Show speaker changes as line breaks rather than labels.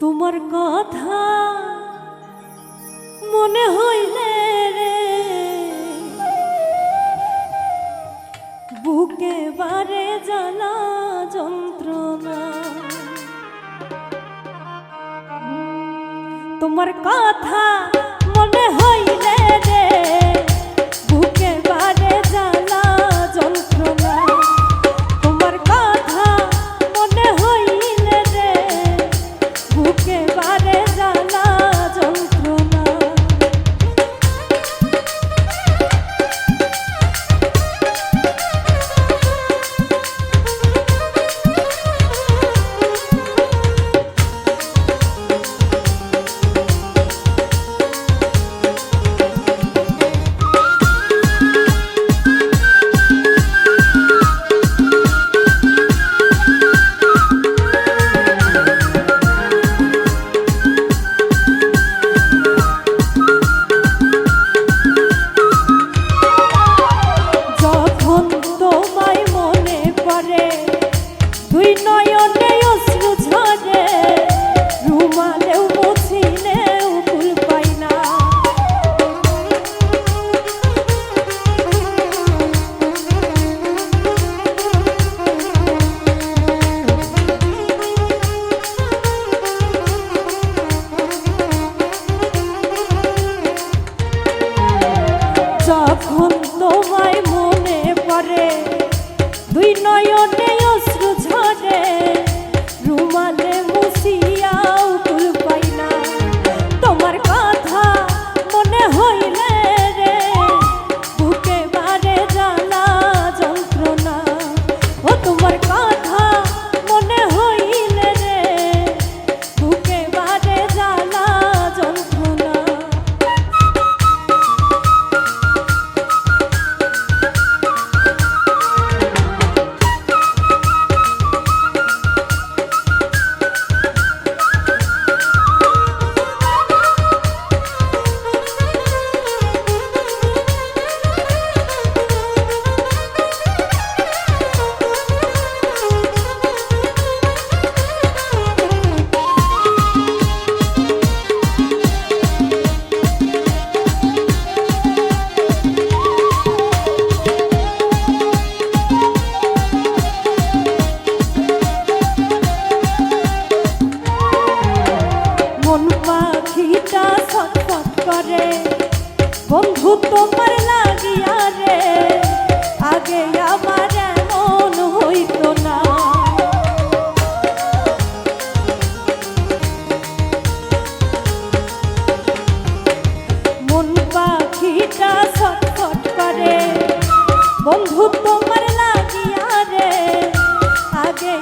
তোমার কথা মনে হইলে রে। বুকে বারে জ্বালা যন্ত্রণা। তোমার কথা মনে হইলে এবারে yo করে বন্ধু তোমার লাগিয়া রে, আগে আমার মন হইত না। মন পাখিটা ছটফট করে, বন্ধু তোমার লাগিয়া রে, আগে